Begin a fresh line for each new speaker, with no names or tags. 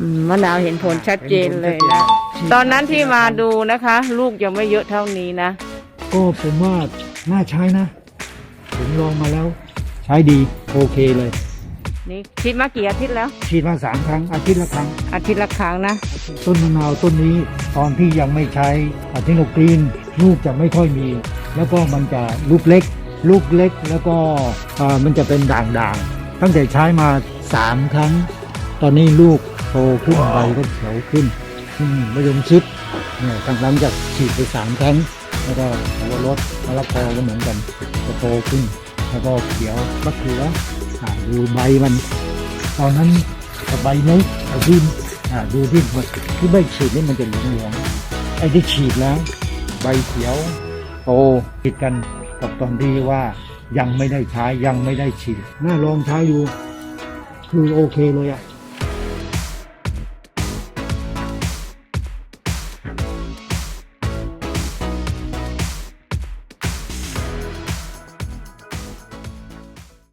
อืมมะนาวเห็นผลชัดเจนเลยนะ
ฉีด
ตอนนั้นที่มาดูนะคะ ลูกยังไม่เยอะเท่านี้นะ
ก็ผมว่าน่าใช้นะ ผมลองมาแล้ว ใช้ดีโอเคเลย
นี่คิดมากี่อาทิตย์แล้ว
ฉีดมาสามครั้งอาทิตย์ละครั้ง
อาทิตย์ละครั้งนะ
ต้นมะนาวต้นนี้ตอนที่ยังไม่ใช้อะทิโนกรีนลูกจะไม่ค่อยมี แล้วก็มันจะลูกเล็ก ลูกเล็กแล้วก็เอ่อมันจะเป็นด่างๆ ตั้งแต่ใช้มาสามครั้ง ตอนนี้ลูกโตขึ้นใบก็เขียวขึ้นอืมะยมชิดเนี่ยตั้งหลังจากฉีดไปสามครั้งแล้วก็หัวรถมะละกอก็เหมือนกันจะโตขึ้น แล้วก็เขียวมะเขืออ่าดูใบมัน ตอนนั้นใบเล็กไอ้ที่ดูที่มันที่ใบฉีดนี่มันจะเหลืองๆไอ้ที่ฉีดแล้ว ใบเขียวโตติดกันกับตอนที่ว่ายังไม่ได้ใช้ยังไม่ได้ฉีดน่าลองใช้ดูคือโอเคเลยอะ